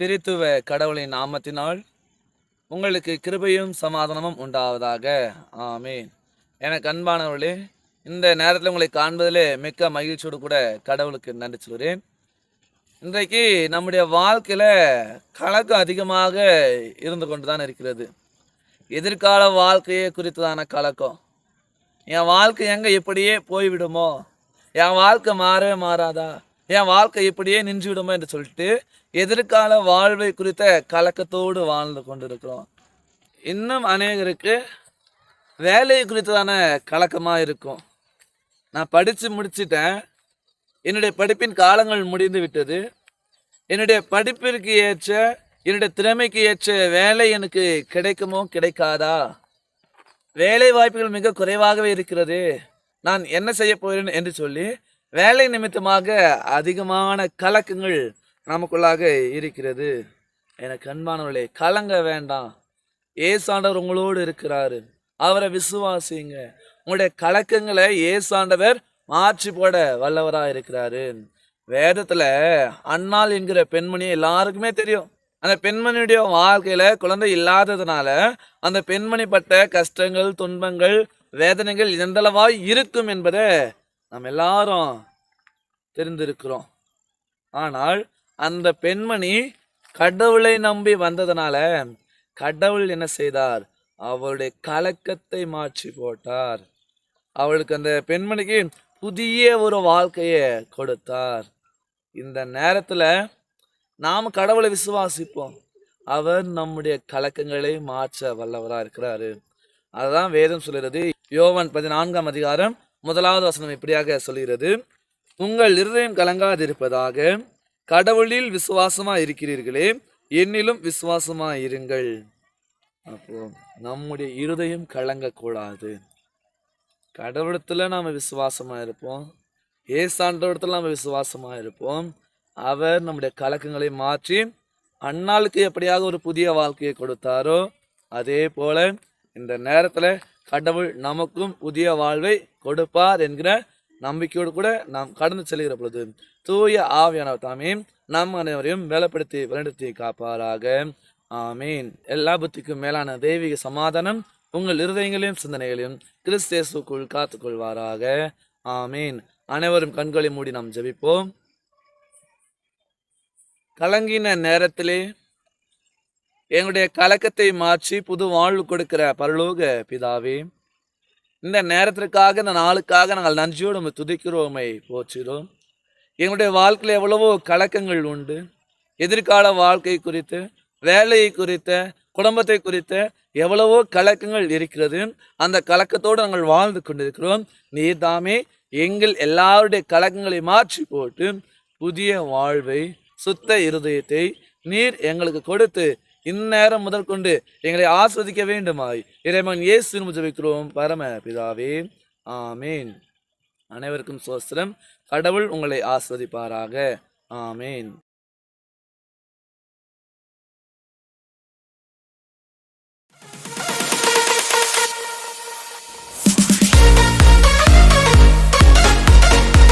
திரித்துவ கடவுளின் நாமத்தினால் உங்களுக்கு கிருபையும் சமாதானமும் உண்டாவதாக. ஆமீன். எனக்கு அன்பானவர்களே இந்த நேரத்தில் உங்களை காண்பதிலே மிக்க மகிழ்ச்சியோடு கூட கடவுளுக்கு நன்றி சொல்கிறேன். இன்றைக்கு நம்முடைய வாழ்க்கையில் கலக்கம் அதிகமாக இருந்து கொண்டு தான் இருக்கிறது. எதிர்கால வாழ்க்கையை குறித்ததான கலக்கம் என் வாழ்க்கை எங்கே இப்படியே போய்விடுமோ? என் வாழ்க்கை மாறவே மாறாதா? என் வாழ்க்கை இப்படியே நின்று விடுமோ என்று சொல்லிட்டு எதிர்கால வாழ்வை குறித்த கலக்கத்தோடு வாழ்ந்து கொண்டிருக்கிறோம். இன்னும் அநேகருக்கு வேலை குறித்ததான கலக்கமாக இருக்கும். நான் படித்து முடிச்சிட்டேன். என்னுடைய படிப்பின் காலங்கள் முடிந்து விட்டது. என்னுடைய படிப்பிற்கு ஏற்ற என்னுடைய திறமைக்கு ஏற்ற வேலை எனக்கு கிடைக்குமோ கிடைக்காதா? வேலை வாய்ப்புகள் மிக குறைவாகவே இருக்கிறது. நான் என்ன செய்ய போகிறேன் என்று சொல்லி வேலை நிமித்தமாக அதிகமான கலக்கங்கள் நமக்குள்ளாக இருக்கிறது. எனக்கு அன்பானவர்களே கலங்க வேண்டாம். ஏசாண்டவர் உங்களோடு இருக்கிறாரு. அவரை விசுவாசிங்க. உங்களுடைய கலக்கங்களை ஏசாண்டவர் மாற்றி போட வல்லவராக இருக்கிறாரு. வேதத்தில் அன்னாள் என்கிற பெண்மணி எல்லாருக்குமே தெரியும். அந்த பெண்மணியுடைய வாழ்க்கையில் குழந்தை இல்லாததுனால அந்த பெண்மணி பட்ட கஷ்டங்கள் துன்பங்கள் வேதனைகள் எந்தளவாய் இருக்கும் என்பதை நம்ம எல்லாரும் தெரிந்திருக்கிறோம். ஆனால் அந்த பெண்மணி கடவுளை நம்பி வந்ததுனால கடவுள் என்ன செய்தார்? அவளுடைய கலக்கத்தை மாற்றி போட்டார். அவளுக்கு அந்த பெண்மணிக்கு புதிய ஒரு வாழ்க்கையை கொடுத்தார். இந்த நேரத்தில் நாம் கடவுளை விசுவாசிப்போம். அவர் நம்முடைய கலக்கங்களை மாற்ற வல்லவராக இருக்கிறாரு. அதுதான் வேதம் சொல்கிறது யோவன் பதினான்காம் அதிகாரம் முதலாவது வசனம் இப்படியாக சொல்கிறது உங்கள் இருதயம் கலங்காதிருப்பதாக கடவுளில் விசுவாசமாக இருக்கிறீர்களே என்னிலும் விசுவாசமாக இருங்கள். அப்போ நம்முடைய இருதயம் கலங்கக்கூடாது. கடவுளத்தில் நாம் விசுவாசமாக இருப்போம். ஏசாண்டவடத்துல நாம் விசுவாசமாக இருப்போம். அவர் நம்முடைய கலக்கங்களை மாற்றி அன்னாளுக்கு எப்படியாக ஒரு புதிய வாழ்க்கையை கொடுத்தாரோ அதே போல் இந்த நேரத்தில் கடவுள் நமக்கும் புதிய வாழ்வை கொடுப்பார் என்கிற நம்பிக்கையோடு கூட நாம் கடந்து செல்கிற பொழுது தூய ஆவியானவர் தாமே நம் அனைவரையும் வேலைப்படுத்தி வழிநடத்தி காப்பாராக. ஆமீன். எல்லா புத்திக்கும் மேலான தெய்வீக சமாதானம் உங்கள் இருதயங்களையும் சிந்தனைகளையும் கிறிஸ்தேசுக்குள் காத்துக்கொள்வாராக ஆமீன். அனைவரும் கண்களை மூடி நாம் ஜெபிப்போம். கலங்கின நேரத்திலே எங்களுடைய கலக்கத்தை மாற்றி புது வாழ்வு கொடுக்கிற பரலோக பிதாவே இந்த நேரத்திற்காக இந்த நாளுக்காக நாங்கள் நன்றியோடு நம்ம துதிக்கிறோமை போச்சுகிறோம் எங்களுடைய வாழ்க்கையில் எவ்வளவோ கலக்கங்கள் உண்டு. எதிர்கால வாழ்க்கை குறித்து வேலையை குறித்த குடும்பத்தை குறித்த எவ்வளவோ கலக்கங்கள் இருக்கிறது. அந்த கலக்கத்தோடு நாங்கள் வாழ்ந்து கொண்டிருக்கிறோம். நீர் தாமே எங்கள் எல்லாருடைய கலக்கங்களை மாற்றி போட்டு புதிய வாழ்வை சுத்த இருதயத்தை நீர் எங்களுக்கு கொடுத்து இந்நேரம் முதற்கொண்டு எங்களை ஆஸ்வதிக்க வேண்டுமாய். இறைமன் இயேசு ஜெபிக்கிறோம். பரம பிதாவே ஆமீன். அனைவருக்கும் சோஸ்திரம். கடவுள் உங்களை ஆஸ்வதிப்பாராக. ஆமீன்.